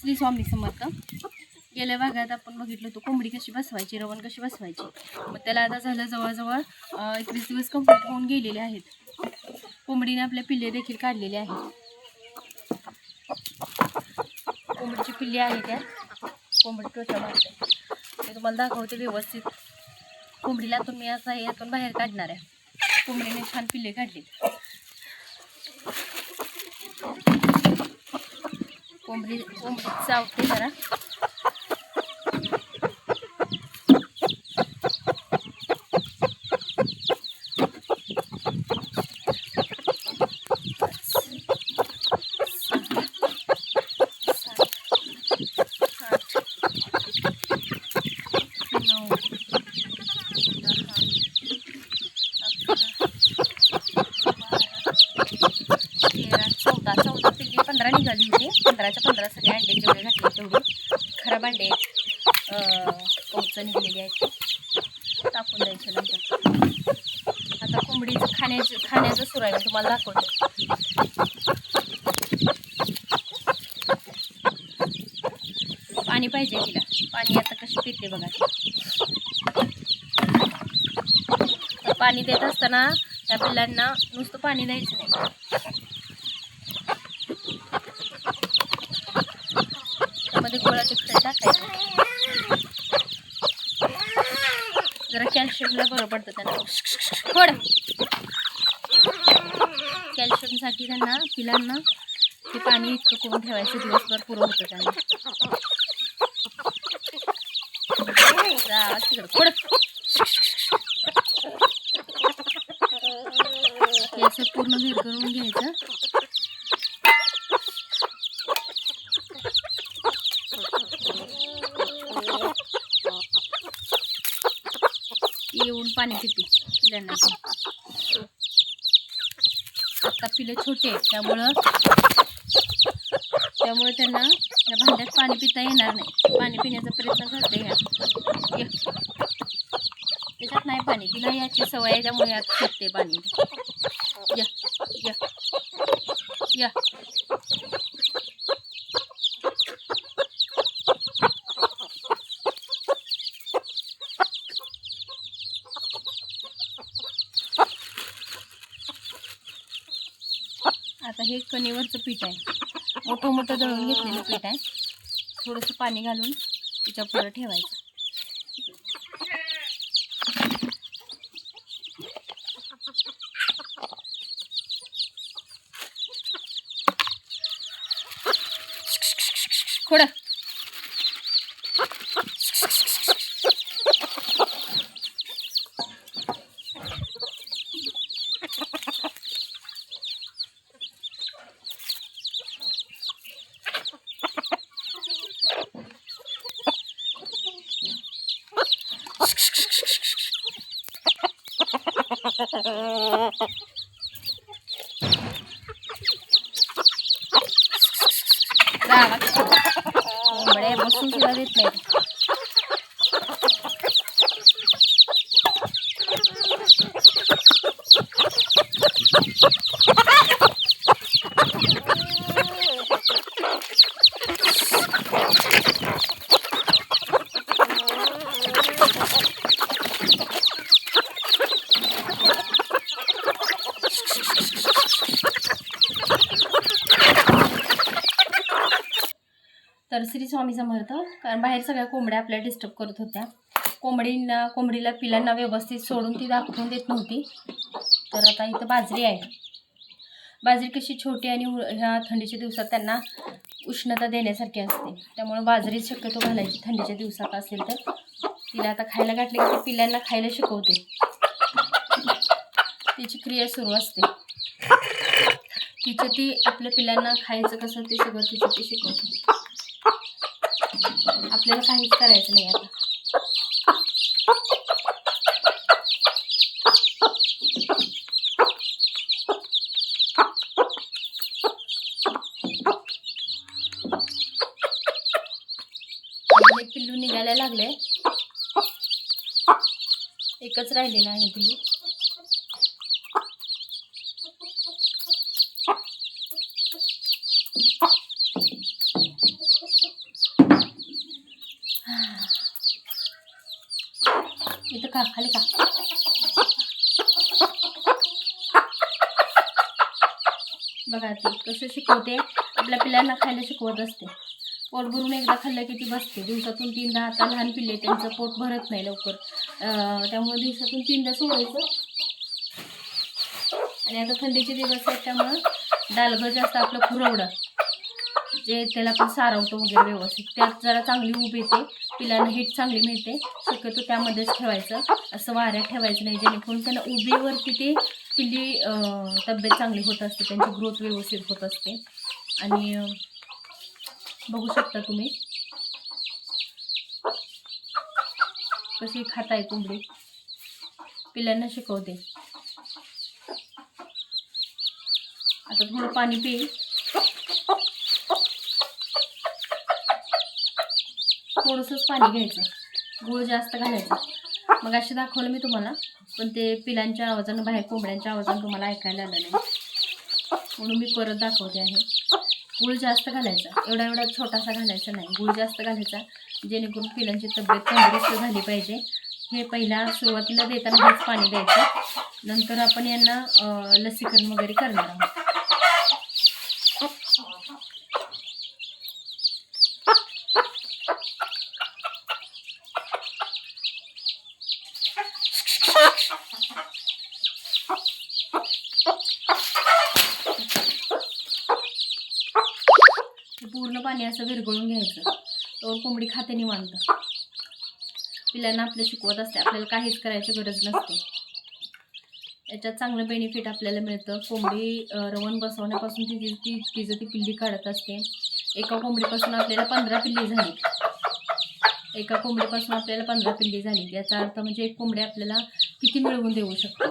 श्री स्वामी समर्थ. गेल्या भागात आपण बघितलं होतं कोंबडी कशी बसवायची रवण कशी बसवायची. मग त्याला आता झालं जवळजवळ एकवीस दिवस कंप्लीट होऊन गेलेले आहेत. कोंबडीने आपले पिल्ले देखील काढलेले आहेत. कोंबडीची पिल्ले आहेत त्यात कोंबडी टोचा मारते मी तुम्हाला दाखवते व्यवस्थित. कोंबडीला तुम्ही असं आहे यातून बाहेर काढणार आहे. कोंबडीने छान पिल्ले काढले कोंबडी कोंबडी चावते जरा नऊ तेरा चौदा चौदा पिल्ली पंधरा निघाली होती पंधराच्या पंधरा सगळे अंडे जेवढे घातले तेवढे. खराब अंडे कौचं निघलेली आहेत. टाकून द्यायचे नंतर. आता कोंबडीचं खाण्याचं खाण्याचं सुरू आहे मी तुम्हाला दाखवते. पाणी पाहिजे तिला. पाणी आता कशी पिते बघा. पाणी देत असताना त्या पिल्लांना नुसतं पाणी द्यायचं नाही त्यामध्ये गोळाचे खडे टाकायचे जरा कॅल्शियमला बरं पडतं त्यांना. थोडं कॅल्शियमसाठी त्यांना पिलांना ते पाणी इतकं करून ठेवायचं दिवसभर पुरं होतं त्यांना. थोडं तिकडं पुढं हे असं पूर्ण वीर करून घ्यायचं ती येऊन पाणी पिते पिल्यांना आता पिलं छोटे आहेत त्यामुळं त्यामुळे त्यांना या भांड्यात पाणी पिता येणार नाही. पाणी पिण्याचा प्रयत्न करते ह्या. त्याच्यात नाही पाणी. तिला याची सवय आहे त्यामुळे यात पिते पाणी. या या. या आता हे कणीवरचं पीठ आहे. मोठं मोठं दळून घेतलेलं पीठ आहे. थोडंसं पाणी घालून तिच्या पुढं ठेवायचं थोडं गावात कोंबड्या बसून सुद्धा देत नाही श्री स्वामी समर्थ कारण बाहेर सगळ्या कोंबड्या आपल्या डिस्टर्ब करत होत्या. कोंबडींना कोंबडीला पिलांना व्यवस्थित सोडून ती दाखवून देत नव्हती. तर आता इथं बाजरी आहे. बाजरी कशी छोटी आणि ह्या थंडीच्या दिवसात त्यांना उष्णता देण्यासारखी असते. त्यामुळे बाजरी शक्यतो घालायची थंडीच्या दिवसात असेल तर. तिला आता खायला घातली की ती पिल्लांना खायला शिकवते. तिची क्रिया सुरू असते. तिचं ती आपल्या पिल्लांना खायचं कसं ते सगळं तिचं ती शिकवते. आपल्याला काहीच करायचं नाही आता. पिल्लू निघायला लागले एकच राहिलेलं आहे पिल्लू इथं का खाली का बघा ती कसं शिकवते. आपल्या पिल्लांना खायला शिकवत असते. पोट भरून एकदा खाल्लं की ती बसते. दिवसातून तीनदा आता लहान पिल्ले त्यांचं पोट भरत नाही लवकर. त्यामुळे दिवसातून तीनदा सोडायचं. आणि आता थंडीचे दिवस आहेत त्यामुळं डालगं जास्त आपलं खुरवडं. जे त्याला पण सारवतो वगैरे व्यवस्थित. त्यात जरा चांगली उभी येते. पिलांना हीट चांगली मिळते. शक्यतो त्यामध्येच ठेवायचं. असं वाऱ्यात ठेवायचं नाही. जेणेकरून त्यांना उबीवरती ते पिल्ली तब्येत चांगली होत असते. त्यांची ग्रोथ व्यवस्थित होत असते. आणि बघू शकता तुम्ही. कशी खाताय कोंबडी? पिल्लांना शिकवते. आता थोडं पाणी पिईल. थोडंसंच पाणी घ्यायचं. गुळ जास्त घालायचं. मग असे दाखवलं मी तुम्हाला पण ते पिलांच्या आवाजानं बाहेर कोंबड्यांच्या आवाजानं तुम्हाला ऐकायला आलं नाही. म्हणून मी परत दाखवते आहे. गुळ जास्त घालायचा. एवढा एवढा छोटासा घालायचा नाही. गुळ जास्त घालायचा जेणेकरून पिलांची तब्येत तंदुरुस्त झाली पाहिजे. हे पहिला सुरुवातीला देताना हेच पाणी द्यायचं. नंतर आपण यांना लसीकरण वगैरे करणार आहोत हे पूर्ण पाणी असं विरघळून घ्यायचं कोंबडी खाते निवांत. पिल्लांना आपलं शिकवत असते आपल्याला काहीच करायची गरज नसते. याच्यात चांगलं बेनिफिट आपल्याला मिळतं. कोंबडी रवण बसवण्यापासून ती ती ती- तिचं ती पिल्ली काढत असते एका कोंबडीपासून आपल्याला पंधरा पिल्ली झाली. एका कोंबडीपासून आपल्याला पंधरा पिल्ली झाली. याचा अर्थ म्हणजे एक कोंबडी आपल्याला किती मिळवून देऊ शकतो?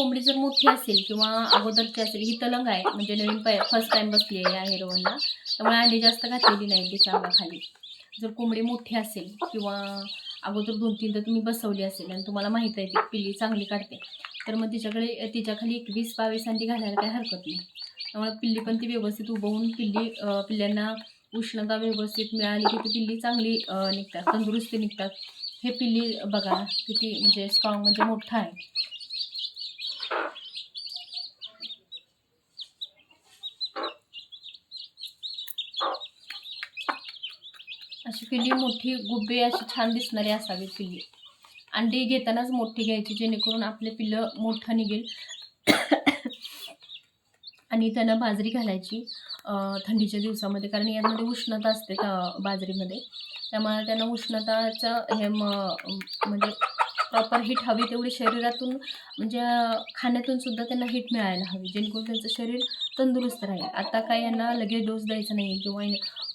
कोंबडी जर मोठी असेल किंवा अगोदरची असेल ही तलंग आहे. म्हणजे नवीन पाय फर्स्ट टाइम बसली आहे या हेरोवनला त्यामुळे अंडी जास्त घातलेली नाही तिच्या अंगाखाली जर कोंबडी मोठी असेल किंवा अगोदर दोन तीनदा तुम्ही बसवली असेल आणि तुम्हाला माहीत आहे ती पिल्ली चांगली काढते तर मग तिच्याकडे तिच्याखाली एक वीस बावीस अंडी घालायला काही हरकत नाही. त्यामुळे पिल्ली पण ती व्यवस्थित उभवून पिल्ली पिल्ल्यांना उष्णता व्यवस्थित मिळाली की ती पिल्ली चांगली निघतात तंदुरुस्ती निघतात. हे पिल्ली बघा किती म्हणजे स्ट्रॉंग म्हणजे मोठा आहे अशी पिल्ली मोठी गुब्बे अशी छान दिसणारी असावी पिल्ली. अंडी घेतानाच मोठी घ्यायची जेणेकरून आपले पिल्लं मोठं निघेल. आणि त्यांना बाजरी घालायची थंडीच्या दिवसामध्ये कारण यामध्ये उष्णता असते त्या बाजरीमध्ये. त्यामुळे त्यांना उष्णताचं हे म म्हणजे प्रॉपर हीट हवी तेवढी शरीरातून म्हणजे खाण्यातून सुद्धा त्यांना हीट मिळायला हवी जेणेकरून त्यांचं शरीर तंदुरुस्त राहील. आता काय यांना लगेच डोस द्यायचा नाही किंवा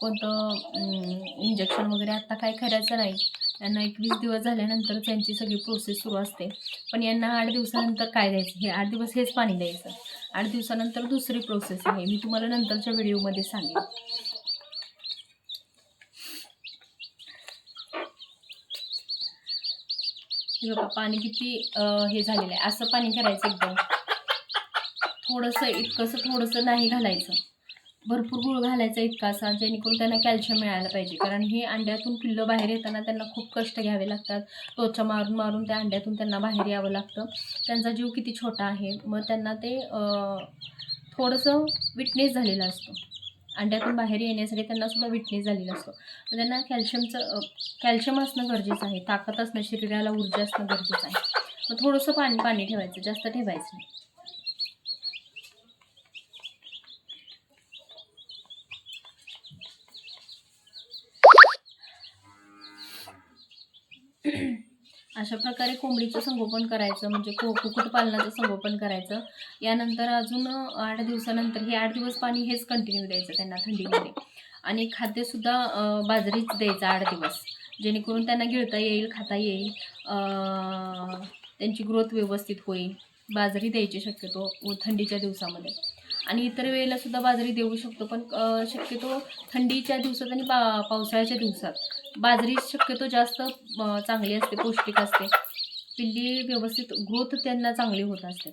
कोणतं इंजेक्शन वगैरे आत्ता काय करायचं नाही. यांना एकवीस दिवस झाल्यानंतर त्यांची सगळी प्रोसेस सुरू असते. पण यांना आठ दिवसानंतर काय द्यायचं? हे आठ दिवस हेच पाणी द्यायचं. आठ दिवसानंतर दुसरी प्रोसेस आहे. मी तुम्हाला नंतरच्या व्हिडिओमध्ये सांगेन. बघा पाणी किती हे झालेलं आहे. असं पाणी करायचं एकदम. थोडंसं इतकंसं थोडंसं नाही घालायचं. भरपूर गुळ घालायचा इतका असा जेणेकरून त्यांना कॅल्शियम मिळायला पाहिजे. कारण हे अंड्यातून पिल्लं बाहेर येताना त्यांना खूप कष्ट घ्यावे लागतात. टोचा मारून मारून त्या अंड्यातून त्यांना बाहेर यावं लागतं. त्यांचा जीव किती छोटा आहे मग त्यांना ते थोडंसं विटनेस झालेला असतो. अंड्यातून बाहेर येण्यासाठी त्यांना सुद्धा विटनेस झालेला असतो. त्यांना कॅल्शियमचं कॅल्शियम असणं गरजेचं आहे. ताकद असणं शरीराला ऊर्जा असणं गरजेचं आहे. मग थोडंसं पाणी पाणी ठेवायचं. जास्त ठेवायचं नाही. अशा प्रकारे कोंबडीचं संगोपन करायचं म्हणजे को कुक्कुटपालनाचं संगोपन करायचं. यानंतर अजून आठ दिवसानंतर हे आठ दिवस पाणी हेच कंटिन्यू द्यायचं त्यांना थंडीमध्ये. आणि खाद्यसुद्धा बाजरीच द्यायचं आठ दिवस. जेणेकरून त्यांना गिळता येईल खाता येईल त्यांची ग्रोथ व्यवस्थित होईल. बाजरी द्यायची शक्यतो थंडीच्या दिवसामध्ये. आणि इतर वेळेला सुद्धा बाजरी देऊ शकतो पण शक्यतो थंडीच्या दिवसात आणि पा पावसाळ्याच्या दिवसात. बाजरी शक्यतो जास्त चांगली असते पौष्टिक असते. पिल्ली व्यवस्थित ग्रोथ त्यांना चांगली होत असते.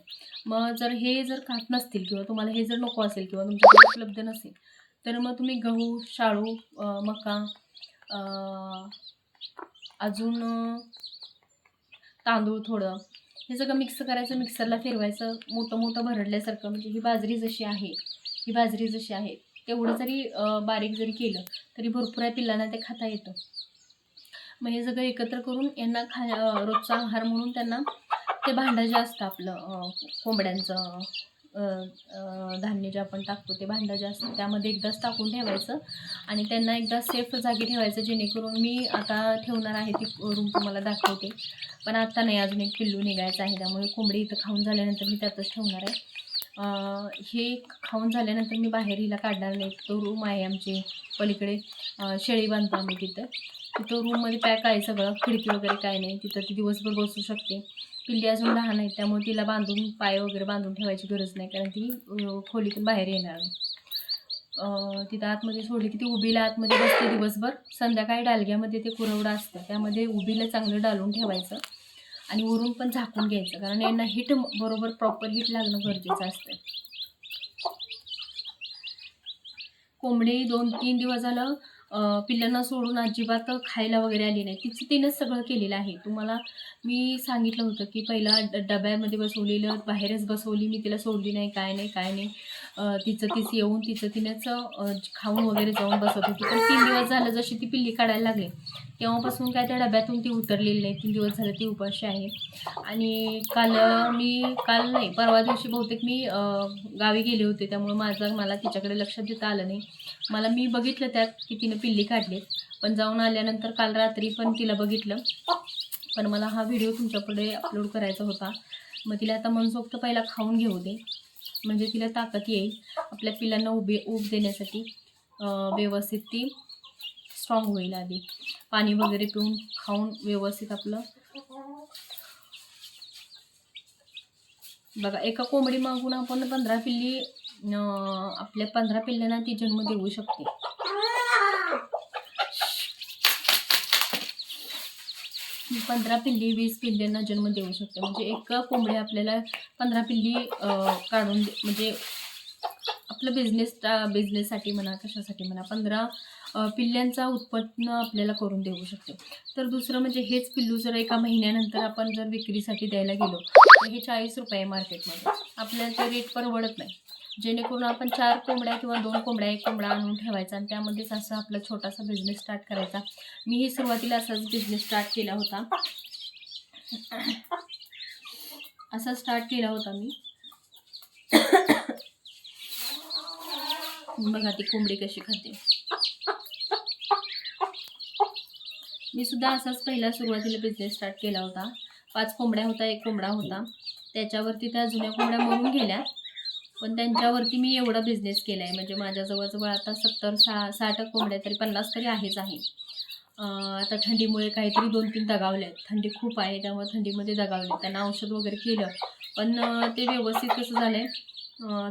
मग जर हे जर खात नसतील किंवा तुम्हाला हे जर नको असेल किंवा तुमच्याकडे उपलब्ध नसेल तर मग तुम्ही गहू शाळू मका अजून तांदूळ थोडं हे सगळं मिक्स करायचं मिक्सरला फिरवायचं मोठं मोठं भरडल्यासारखं म्हणजे ही बाजरी जशी आहे ही बाजरी जशी आहे तेवढं जरी बारीक जरी केलं तरी भरपूर आहे पिल्लांना ते खाता येतं. मग हे सगळं एकत्र करून यांना खा रोजचा आहार म्हणून त्यांना ते भांडं जे असतं आपलं कोंबड्यांचं धान्य जे आपण टाकतो ते भांडं जे असतं त्यामध्ये एकदाच टाकून ठेवायचं आणि त्यांना एकदा सेफ जागी ठेवायचं जेणेकरून मी आता ठेवणार आहे ती रूम तुम्हाला दाखवते. पण आत्ता नाही अजून एक पिल्लू निघायचं आहे त्यामुळे कोंबडी इथं खाऊन झाल्यानंतर मी त्यातच ठेवणार आहे. हे खाऊन झाल्यानंतर मी बाहेर हिला काढणार नाही. तो रूम आहे आमची पलीकडे. शेळी बांधतो आम्ही तिथं. तिथं रूममध्ये पॅक आहे सगळं. खिडकी वगैरे काय नाही. तिथं ती दिवसभर बसू शकते. पिल्ली अजून लहान आहे त्यामुळे तिला बांधून पाय वगैरे बांधून ठेवायची गरज नाही. कारण ती खोलीतून बाहेर येणार नाही तिथं आतमध्ये सोडली की ती उभीला आतमध्ये बसते दिवसभर. संध्याकाळी डालग्यामध्ये ते कुरवडा असतं. त्यामध्ये उभीला चांगलं डालून ठेवायचं. आणि वरून पण झाकून घ्यायचं कारण यांना हिट बरोबर प्रॉपर हिट लागणं गरजेचं असतं कोंबडी दोन तीन दिवस झालं पिल्लांना सोडून अजिबात खायला वगैरे आली नाही. तिचं तिनंच सगळं केलेलं आहे. तुम्हाला मी सांगितलं होतं की पहिला डब्यामध्ये बसवलेलं बाहेरच बसवली मी तिला सोडली नाही काय नाही काय नाही. तिचं तीच येऊन तिचं तिनंच खाऊन वगैरे जाऊन बसत होती. पण तीन दिवस झालं जशी ती पिल्ली काढायला लागली तेव्हापासून काय त्या डब्यातून ती उतरलेली नाही. तीन दिवस झालं ती उपाशी आहे. आणि काल मी काल नाही परवा दिवशी बहुतेक मी गावी गेले होते. त्यामुळे माझं मला तिच्याकडे लक्ष देता आलं नाही. मला मी बघितलं त्यात की तिनं पिल्ली काढलीत पण जाऊन आल्यानंतर काल रात्री पण तिला बघितलं. पण मला हा व्हिडिओ तुमच्यापुढे अपलोड करायचा होता. मग तिला आता मनसोक्त पहिला खाऊन घेऊ दे. म्हणजे तिला ताकद येईल. आपल्या पिल्लांना उभे ऊब देण्यासाठी. व्यवस्थित ती स्ट्रॉंग होईल आधी. पाणी वगैरे पिऊन खाऊन व्यवस्थित आपलं. बघा एका कोंबडी मागून आपण पंधरा पिल्ली आपल्या पंधरा पिल्ल्यांना ती जन्म देऊ शकते. पंधरा पिल्ली वीस पिल्ल्यांना जन्म देऊ शकते. म्हणजे एका कोंबडी आपल्याला पंधरा पिल्ली काढून दे- म्हणजे आपलं बिझनेस बिझनेससाठी म्हणा कशासाठी म्हणा पंधरा पिल्ल्यांचा उत्पन्न आपल्याला करून देऊ शकते. तर दुसरं म्हणजे हेच पिल्लू जर एका महिन्यानंतर आपण जर विक्रीसाठी द्यायला गेलो तर हे चाळीस रुपये मार्केटमध्ये आपल्याला ते रेट परवडत नाही. जेणेकरून आपण चार कोंबड्या किंवा दोन कोंबड्या एक कोंबडा आणून ठेवायचा आणि त्यामध्येच असं आपला छोटासा बिझनेस स्टार्ट करायचा. मीही सुरुवातीला असाच बिझनेस स्टार्ट केला होता. असा स्टार्ट केला होता मी. बघा ती कोंबडी कशी खाते? मी सुद्धा असाच पहिला सुरुवातीला बिझनेस स्टार्ट केला होता. पाच कोंबड्या होता एक कोंबडा होता. त्याच्यावरती त्या जुन्या कोंबड्या मरून गेल्या. पण त्यांच्यावरती मी एवढा बिझनेस केला आहे म्हणजे माझ्या जवळजवळ आता सत्तर सा साठ कोंबड्या तरी पन्नास तरी आहेच आहे. आता थंडीमुळे काहीतरी दोन तीन दगावले आहेत. थंडी खूप आहे त्यामुळे थंडीमध्ये दगावले त्यांना औषध वगैरे केलं. पण ते व्यवस्थित कसं झालं आहे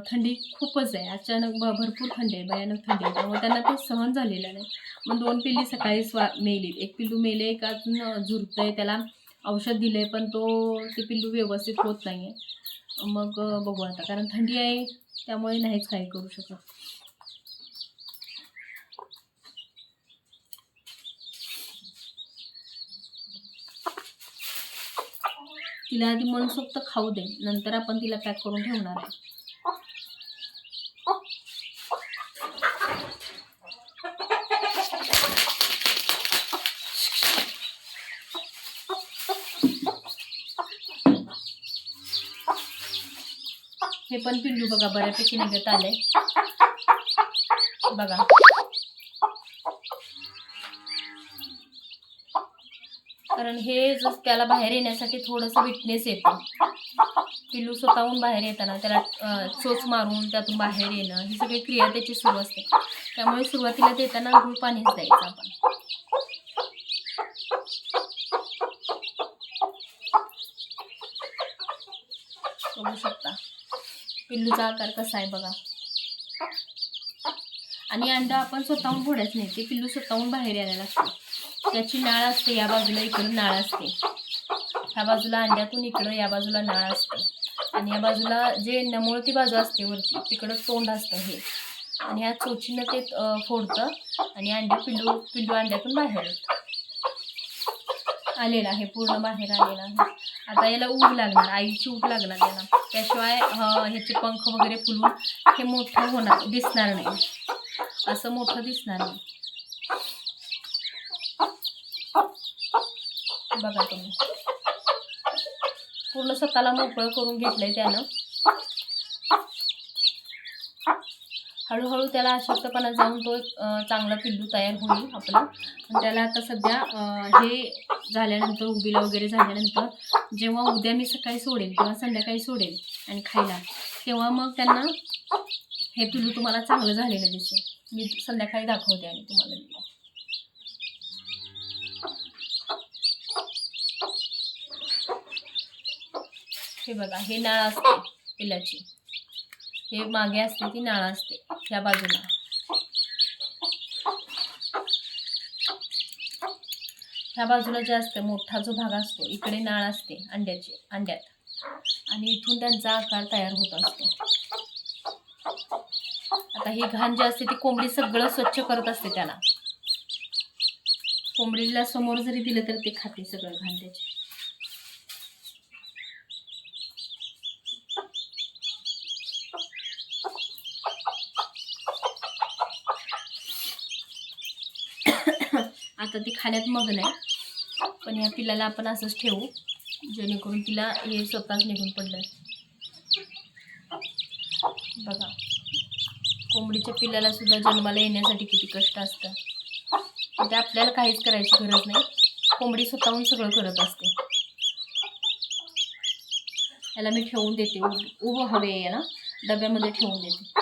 थंडी खूपच आहे. अचानक ब भरपूर थंडी आहे भयानक थंडी आहे. त्यामुळे त्यांना ते सहन झालेलं नाही. मग दोन पिल्ली सकाळी स्वा मेली एक पिल्लू मेले एक अजून आहे त्याला औषध दिलं आहे पण तो ते पिल्लू व्यवस्थित होत नाही आहे मग बघू आता. कारण थंडी आहे त्यामुळे नाहीच काही करू शकत. तिला आधी मनसोक्त खाऊ दे. नंतर आपण तिला पॅक करून ठेवणार आहे. हे पण पिल्लू बघा बऱ्यापैकी निघत आले बघा. कारण हे जर त्याला बाहेर येण्यासाठी थोडंसं विटनेस येतं. पिल्लू स्वतःहून बाहेर येताना त्याला चोच मारून त्यातून बाहेर येणं ही सगळी क्रिया त्याची सुरू असते. त्यामुळे सुरुवातीला देताना गुळ पाणीच द्यायचं आपण बघू शकता पिल्लूचा आकार कसा आहे बघा. आणि अंडा आपण स्वतःहून फोडायचं नाही ते पिल्लू स्वतःहून बाहेर यायला लागतो. त्याची नाळ असते या बाजूला इकडं नाळ असते. ह्या बाजूला अंड्यातून इकडं या बाजूला नाळ असते. आणि या बाजूला जे नमोळती बाजू असते वरती तिकडं तोंड असतं हे. आणि ह्या चोचीनं ते फोडतं आणि अंडे पिल्लू पिल्लू अंड्यातून बाहेर येतं. आलेला आहे पूर्ण बाहेर आलेला आहे. आता याला ऊब लागणार आईची ऊब लागणार याला. त्याशिवाय ह्याचे पंख वगैरे फुलून हे मोठं होणार दिसणार नाही. असं मोठं दिसणार नाही. बघा तुम्ही. पूर्ण स्वतःला मोकळं करून घेतलंय त्यानं. हळूहळू त्याला अशक्तपणा जाऊन तो चांगला पिल्लू तयार होईल आपला. आणि त्याला आता सध्या हे झाल्यानंतर उबीला वगैरे झाल्यानंतर जेव्हा उद्या मी सकाळी सोडेल किंवा संध्याकाळी सोडेल आणि खायला तेव्हा मग त्यांना हे पिल्लू तुम्हाला चांगलं झालेलं दिसेल. मी संध्याकाळी दाखवते आणि तुम्हाला हे बघा हे नाळ असते पिल्लाची हे मागे असते ती नाळ असते या बाजूला. ह्या बाजूला जे असतं मोठा जो भाग असतो इकडे नाळ असते अंड्याची अंड्यात. आणि इथून त्यांचा आकार तयार होत असतो. आता ही घाण जी असते ती कोंबडी सगळं स्वच्छ करत असते त्याला. कोंबडीला समोर जरी दिलं तर ते खाते सगळं घाण त्याचे. आता ती खाण्यात मग्न आहे. पण या पिल्लाला आपण असंच ठेवू जेणेकरून तिला हे स्वतःच निघून पडलं बघा कोंबडीच्या पिल्लाला सुद्धा जन्माला येण्यासाठी किती कष्ट असतं ते म्हणजे आपल्याला काहीच करायची गरज नाही. कोंबडी स्वतःहून सगळं करत असते. याला मी ठेवून देते. उभं हवे याला. डब्यामध्ये ठेवून देते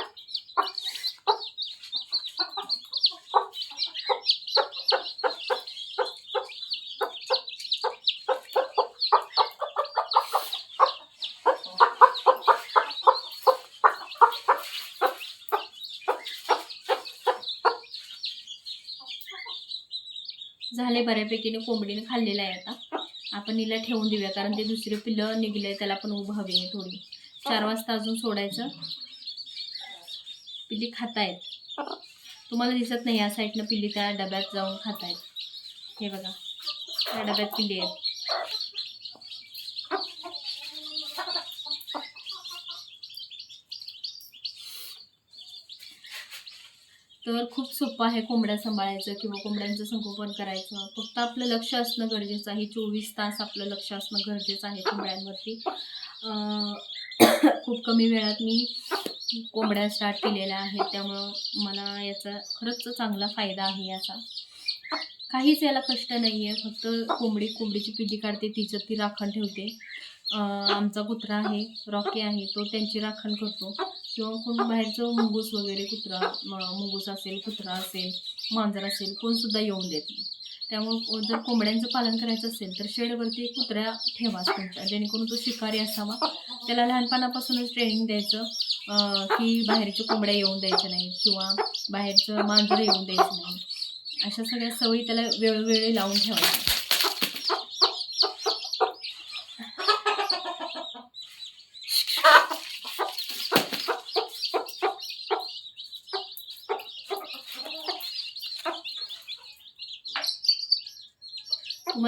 झाले बऱ्यापैकीने कोंबडीने खाल्लेलं आहे आता. आपण हिला ठेवून देऊया कारण ते दुसरे पिल्लं निघले त्याला पण उभं हवी आहे थोडी. चार वाजता अजून सोडायचं. पिल्ली खातायत. तुम्हाला दिसत नाही या साईडनं पिल्ली त्या डब्यात जाऊन खातायत. हे बघा त्या डब्यात पिल्ली आहेत. तर खूप सोपं आहे कोंबड्या सांभाळायचं किंवा कोंबड्यांचं संगोपन करायचं. फक्त आपलं लक्ष असणं गरजेचं आहे. चोवीस तास आपलं लक्ष असणं गरजेचं आहे कोंबड्यांवरती. खूप कमी वेळात मी कोंबड्या स्टार्ट केलेल्या आहेत. त्यामुळं मला याचा खरंच चांगला फायदा आहे याचा. काहीच याला कष्ट नाही आहे फक्त कोंबडी कोंबडीची पिल्ली काढते तिचं ती राखण ठेवते. आमचा कुत्रा आहे रॉकी आहे तो त्यांची राखण करतो. किंवा कोण बाहेरचं मुंगूस वगैरे कुत्रा मुंगूस असेल कुत्रा असेल मांजर असेल कोण सुद्धा येऊन देत नाही. त्यामुळं जर कोंबड्यांचं पालन करायचं असेल तर शेडवरती कुत्र्या ठेवा तुमच्या. जेणेकरून तो शिकारी असावा. त्याला लहानपणापासूनच ट्रेनिंग द्यायचं की बाहेरच्या कोंबड्या येऊन द्यायच्या नाहीत किंवा बाहेरचं मांजर येऊन द्यायचं नाही. अशा सगळ्या सवयी त्याला वेळोवेळी लावून ठेवायच्या.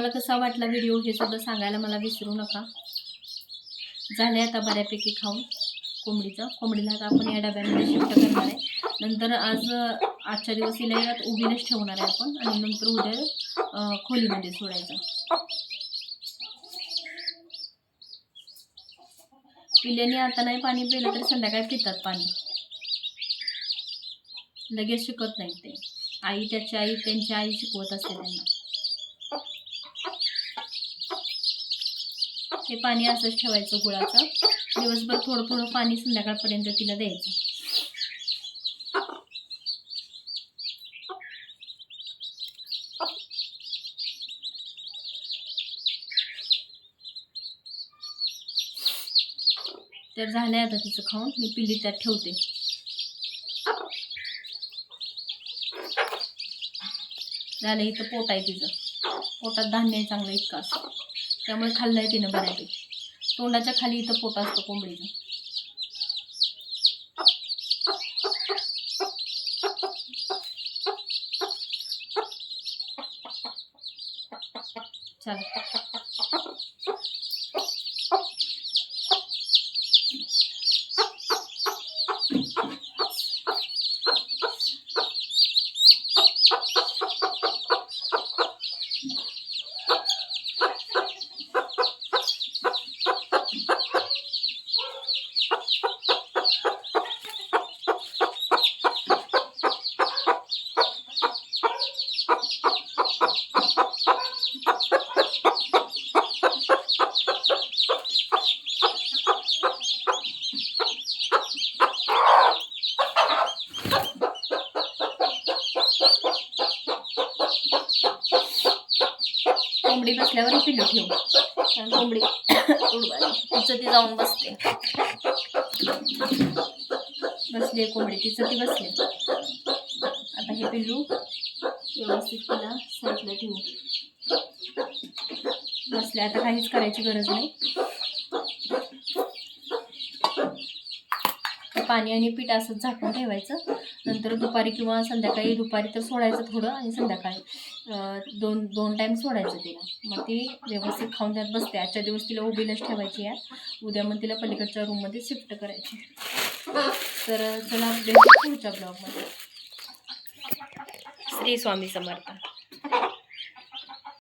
तुम्हाला कसा वाटला व्हिडिओ हे सुद्धा सांगायला मला विसरू नका. झाले आता बऱ्यापैकी खाऊन कोंबडीचं. कोंबडीला आता आपण या डब्यामध्ये शिफ्ट करणार आहे. नंतर आज आजच्या दिवस हिला यात उभीनेच ठेवणार आहे आपण आणि नंतर उद्या खोलीमध्ये सोडायचं. पिल्याने आता नाही पाणी पिलं तर संध्याकाळी पितात पाणी. लगेच शिकत नाही ते. आई त्याची आई त्यांची आई शिकवत असते त्यांना. हे पाणी असंच ठेवायचं गुळाचं. दिवसभर थोडं थोडं पाणी संध्याकाळपर्यंत तिला द्यायचं. तर झालंय आता तिचं खाऊन. मी पिल्ली त्यात ठेवते. झालं इथं पोट आहे तिचं. पोटात धान्य आहे चांगलं इतकं असतं. त्यामुळे खाल्लं आहे तिनं बऱ्यापैकी तोंडाच्या खाली इथं पोट असतं कोंबडीचं. चला. किलो ठेवू. कोंबडी. तिचं ती जाऊन बसते. बसली कोंबडी. तिचं ती बसले आता हे पिल्लू व्यवस्थित तिला साईडला ठेवू बसले आता काहीच करायची गरज नाही. पाणी आणि पीठ असंच झाकून ठेवायचं. नंतर दुपारी किंवा संध्याकाळी दुपारी तर सोडायचं थोडं आणि संध्याकाळी. दोन दोन टाईम सोडायचं तिला. मग ती व्यवस्थित खाऊन त्यात बसते. आजच्या दिवस तिला उभीलाच ठेवायची आहे. उद्या मग तिला पलीकडच्या रूममध्ये शिफ्ट करायची तर चला पुढच्या ब्लॉगमध्ये श्री स्वामी समर्थ.